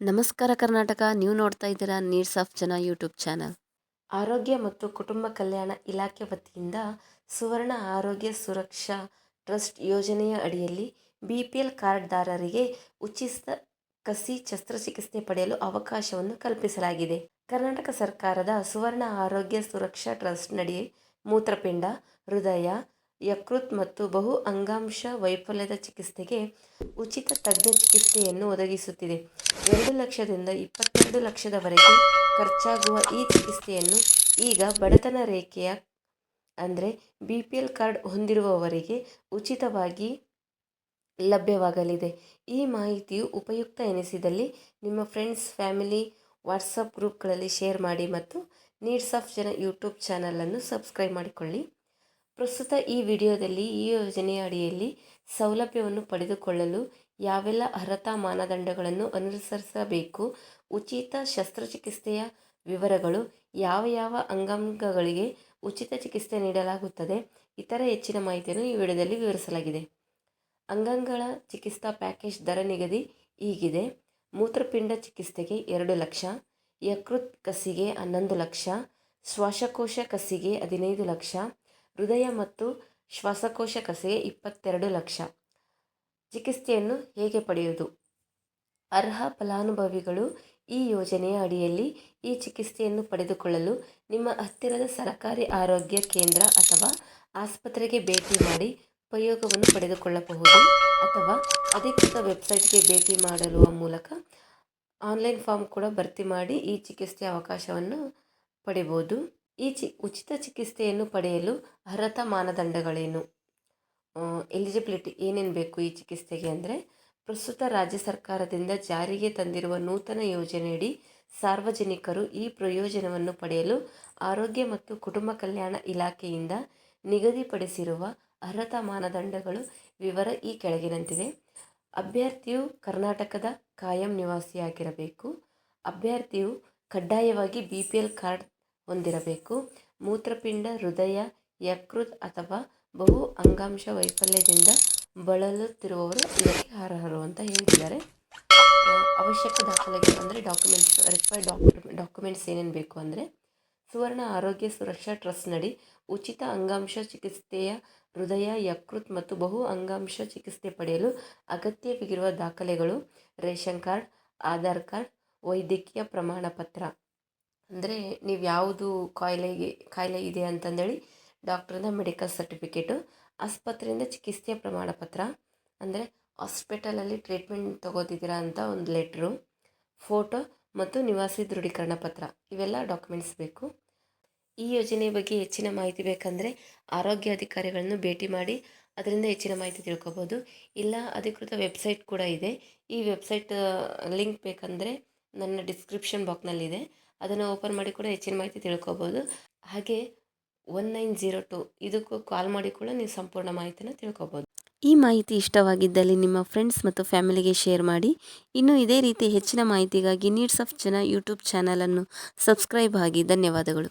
ನಮಸ್ಕಾರ ಕರ್ನಾಟಕ. ನೀವು ನೋಡ್ತಾ ಇದ್ದೀರಾ needs of Jana YouTube channel. ಆರೋಗ್ಯ ಮತ್ತು ಕುಟುಂಬ ಕಲ್ಯಾಣ ಇಲಾಖೆ ವತಿಯಿಂದ ಸುವರ್ಣ ಆರೋಗ್ಯ ಸುರಕ್ಷಾ ಟ್ರಸ್ಟ್ ಯೋಜನೆಯ ಅಡಿಯಲ್ಲಿ ಬಿ ಪಿ ಎಲ್ ಕಾರ್ಡ್ದಾರರಿಗೆ ಉಚಿತ ಕಸಿ ಶಸ್ತ್ರಚಿಕಿತ್ಸೆ ಪಡೆಯಲು ಅವಕಾಶವನ್ನು ಕಲ್ಪಿಸಲಾಗಿದೆ. ಕರ್ನಾಟಕ ಸರ್ಕಾರದ ಸುವರ್ಣ ಆರೋಗ್ಯ ಸುರಕ್ಷಾ ಟ್ರಸ್ಟ್ ಟ್ರಸ್ಟ್ನಡಿ ಮೂತ್ರಪಿಂಡ, ಹೃದಯ ಯಕೃತ್ ಮತ್ತು ಬಹು ಅಂಗಾಂಶ ವೈಫಲ್ಯದ ಚಿಕಿತ್ಸೆಗೆ ಉಚಿತ ತಜ್ಞ ಚಿಕಿತ್ಸೆಯನ್ನು ಒದಗಿಸುತ್ತಿದೆ. ಎರಡು ಲಕ್ಷದಿಂದ ಇಪ್ಪತ್ತೆರಡು ಲಕ್ಷದವರೆಗೆ ಖರ್ಚಾಗುವ ಈ ಚಿಕಿತ್ಸೆಯನ್ನು ಈಗ ಬಡತನ ರೇಖೆಯ, ಅಂದರೆ ಬಿ ಪಿ ಎಲ್ ಕಾರ್ಡ್ ಹೊಂದಿರುವವರಿಗೆ ಉಚಿತವಾಗಿ ಲಭ್ಯವಾಗಲಿದೆ. ಈ ಮಾಹಿತಿಯು ಉಪಯುಕ್ತ ಎನಿಸಿದಲ್ಲಿ ನಿಮ್ಮ ಫ್ರೆಂಡ್ಸ್, ಫ್ಯಾಮಿಲಿ, ವಾಟ್ಸಪ್ ಗ್ರೂಪ್ಗಳಲ್ಲಿ ಶೇರ್ ಮಾಡಿ ಮತ್ತು ನೀಡ್ಸ್ ಆಫ್ ಜನ ಯೂಟ್ಯೂಬ್ ಚಾನಲನ್ನು ಸಬ್ಸ್ಕ್ರೈಬ್ ಮಾಡಿಕೊಳ್ಳಿ. ಪ್ರಸ್ತುತ ಈ ವಿಡಿಯೋದಲ್ಲಿ ಈ ಯೋಜನೆಯ ಅಡಿಯಲ್ಲಿ ಸೌಲಭ್ಯವನ್ನು ಪಡೆದುಕೊಳ್ಳಲು ಯಾವೆಲ್ಲ ಅರ್ಹತಾ ಮಾನದಂಡಗಳನ್ನು ಅನುಸರಿಸಬೇಕು, ಉಚಿತ ಶಸ್ತ್ರಚಿಕಿತ್ಸೆಯ ವಿವರಗಳು, ಯಾವ ಯಾವ ಅಂಗಾಂಗಗಳಿಗೆ ಉಚಿತ ಚಿಕಿತ್ಸೆ ನೀಡಲಾಗುತ್ತದೆ, ಇತರ ಹೆಚ್ಚಿನ ಮಾಹಿತಿಯನ್ನು ಈ ವಿಡಿಯೋದಲ್ಲಿ ವಿವರಿಸಲಾಗಿದೆ. ಅಂಗಾಂಗಗಳ ಚಿಕಿತ್ಸಾ ಪ್ಯಾಕೇಜ್ ದರ ನಿಗದಿ ಹೀಗಿದೆ ಮೂತ್ರಪಿಂಡ ಚಿಕಿತ್ಸೆಗೆ ಎರಡು ಲಕ್ಷ, ಯಕೃತ್ ಕಸಿಗೆ ಹನ್ನೊಂದು ಲಕ್ಷ, ಶ್ವಾಸಕೋಶ ಕಸಿಗೆ ಹದಿನೈದು ಲಕ್ಷ ಹೃದಯ ಮತ್ತು ಶ್ವಾಸಕೋಶ ಕಸೆಗೆ ಇಪ್ಪತ್ತೆರಡು ಲಕ್ಷ. ಚಿಕಿತ್ಸೆಯನ್ನು ಹೇಗೆ ಪಡೆಯುವುದು? ಅರ್ಹ ಫಲಾನುಭವಿಗಳು ಈ ಯೋಜನೆಯ ಅಡಿಯಲ್ಲಿ ಈ ಚಿಕಿತ್ಸೆಯನ್ನು ಪಡೆದುಕೊಳ್ಳಲು ನಿಮ್ಮ ಹತ್ತಿರದ ಸರಕಾರಿ ಆರೋಗ್ಯ ಕೇಂದ್ರ ಅಥವಾ ಆಸ್ಪತ್ರೆಗೆ ಭೇಟಿ ಮಾಡಿ ಉಪಯೋಗವನ್ನು ಪಡೆದುಕೊಳ್ಳಬಹುದು ಅಥವಾ ಅಧಿಕೃತ ವೆಬ್ಸೈಟ್ಗೆ ಭೇಟಿ ಮಾಡುವ ಮೂಲಕ ಆನ್ಲೈನ್ ಫಾರ್ಮ್ ಕೂಡ ಭರ್ತಿ ಮಾಡಿ ಈ ಚಿಕಿತ್ಸೆಯ ಅವಕಾಶವನ್ನು ಪಡಿಬೋದು ಈ ಚಿ, ಉಚಿತ ಚಿಕಿತ್ಸೆಯನ್ನು ಪಡೆಯಲು ಅರ್ಹತಾ ಮಾನದಂಡಗಳೇನು? ಎಲಿಜಿಬಿಲಿಟಿ ಏನೇನು ಬೇಕು ಈ ಚಿಕಿತ್ಸೆಗೆ ಅಂದರೆ, ಪ್ರಸ್ತುತ ರಾಜ್ಯ ಸರ್ಕಾರದಿಂದ ಜಾರಿಗೆ ತಂದಿರುವ ನೂತನ ಯೋಜನೆಯಡಿ ಸಾರ್ವಜನಿಕರು ಈ ಪ್ರಯೋಜನವನ್ನು ಪಡೆಯಲು ಆರೋಗ್ಯ ಮತ್ತು ಕುಟುಂಬ ಕಲ್ಯಾಣ ಇಲಾಖೆಯಿಂದ ನಿಗದಿಪಡಿಸಿರುವ ಅರ್ಹತಾ ಮಾನದಂಡಗಳು ವಿವರ ಈ ಕೆಳಗಿನಂತಿದೆ. ಅಭ್ಯರ್ಥಿಯು ಕರ್ನಾಟಕದ ಕಾಯಂ ನಿವಾಸಿಯಾಗಿರಬೇಕು. ಅಭ್ಯರ್ಥಿಯು ಕಡ್ಡಾಯವಾಗಿ ಬಿ ಪಿ ಎಲ್ ಕಾರ್ಡ್ ಹೊಂದಿರಬೇಕು. ಮೂತ್ರಪಿಂಡ ಹೃದಯ, ಯಕೃತ್ ಅಥವಾ ಬಹು ಅಂಗಾಂಶ ವೈಫಲ್ಯದಿಂದ ಬಳಲುತ್ತಿರುವವರು ಇದಕ್ಕೆ ಅರ್ಹರು ಅಂತ ಹೇಳಿದ್ದಾರೆ ಅವಶ್ಯಕ ದಾಖಲೆಗಳು ಅಂದರೆ ಡಾಕ್ಯುಮೆಂಟ್ಸ್ ರಿಕ್ವೈರ್ಡ್ ಡಾಕ್ಯು ಡಾಕ್ಯುಮೆಂಟ್ಸ್ ಏನೇನು ಬೇಕು ಅಂದರೆ ಸುವರ್ಣ ಆರೋಗ್ಯ ಸುರಕ್ಷಾ ಟ್ರಸ್ಟ್ನಡಿ ಉಚಿತ ಅಂಗಾಂಶ ಚಿಕಿತ್ಸೆಯ ಹೃದಯ, ಯಕೃತ್ ಮತ್ತು ಬಹು ಅಂಗಾಂಶ ಚಿಕಿತ್ಸೆ ಪಡೆಯಲು ಅಗತ್ಯವಿರುವ ದಾಖಲೆಗಳು ರೇಷನ್ ಕಾರ್ಡ್, ಆಧಾರ್ ಕಾರ್ಡ್, ವೈದ್ಯಕೀಯ ಪ್ರಮಾಣ ಪತ್ರ ಅಂದರೆ ನೀವು ಯಾವುದು ಕಾಯಿಲೆಗೆ, ಕಾಯಿಲೆ ಇದೆ ಅಂತಂದೇಳಿ ಡಾಕ್ಟ್ರಿಂದ ಮೆಡಿಕಲ್ ಸರ್ಟಿಫಿಕೇಟು, ಆಸ್ಪತ್ರೆಯಿಂದ ಚಿಕಿತ್ಸೆಯ ಪ್ರಮಾಣ ಪತ್ರ, ಅಂದರೆ ಹಾಸ್ಪಿಟಲಲ್ಲಿ ಟ್ರೀಟ್ಮೆಂಟ್ ತೊಗೋತಿದ್ದೀರಾ ಅಂತ ಒಂದು ಲೆಟ್ರು, ಫೋಟೋ ಮತ್ತು ನಿವಾಸಿ ದೃಢೀಕರಣ ಪತ್ರ, ಇವೆಲ್ಲ ಡಾಕ್ಯುಮೆಂಟ್ಸ್ ಬೇಕು. ಈ ಯೋಜನೆ ಬಗ್ಗೆ ಹೆಚ್ಚಿನ ಮಾಹಿತಿ ಬೇಕಂದರೆ ಆರೋಗ್ಯ ಅಧಿಕಾರಿಗಳನ್ನು ಭೇಟಿ ಮಾಡಿ ಅದರಿಂದ ಹೆಚ್ಚಿನ ಮಾಹಿತಿ ತಿಳ್ಕೊಬೋದು. ಇಲ್ಲ, ಅಧಿಕೃತ ವೆಬ್ಸೈಟ್ ಕೂಡ ಇದೆ. ಈ ವೆಬ್ಸೈಟ್, ಲಿಂಕ್ ಬೇಕಂದರೆ ನನ್ನ ಡಿಸ್ಕ್ರಿಪ್ಷನ್ ಬಾಕ್ನಲ್ಲಿದೆ ಅದನ್ನು ಓಪನ್ ಮಾಡಿ ಕೂಡ ಹೆಚ್ಚಿನ ಮಾಹಿತಿ ತಿಳ್ಕೊಬೋದು. ಹಾಗೆ ಒನ್ ನೈನ್ ಜೀರೋ ಟು ಇದಕ್ಕೂ ಕಾಲ್ ಮಾಡಿ ಕೂಡ ನೀವು ಸಂಪೂರ್ಣ ಮಾಹಿತಿನ ತಿಳ್ಕೊಬೋದು. ಈ ಮಾಹಿತಿ ಇಷ್ಟವಾಗಿದ್ದಲ್ಲಿ ನಿಮ್ಮ ಫ್ರೆಂಡ್ಸ್ ಮತ್ತು ಫ್ಯಾಮಿಲಿಗೆ ಶೇರ್ ಮಾಡಿ. ಇನ್ನು ಇದೇ ರೀತಿ ಹೆಚ್ಚಿನ ಮಾಹಿತಿಗಾಗಿ ನೀಡ್ಸ್ ಆಫ್ ಜನ ಯೂಟ್ಯೂಬ್ ಚಾನಲನ್ನು ಸಬ್ಸ್ಕ್ರೈಬ್ ಆಗಿ ಧನ್ಯವಾದಗಳು.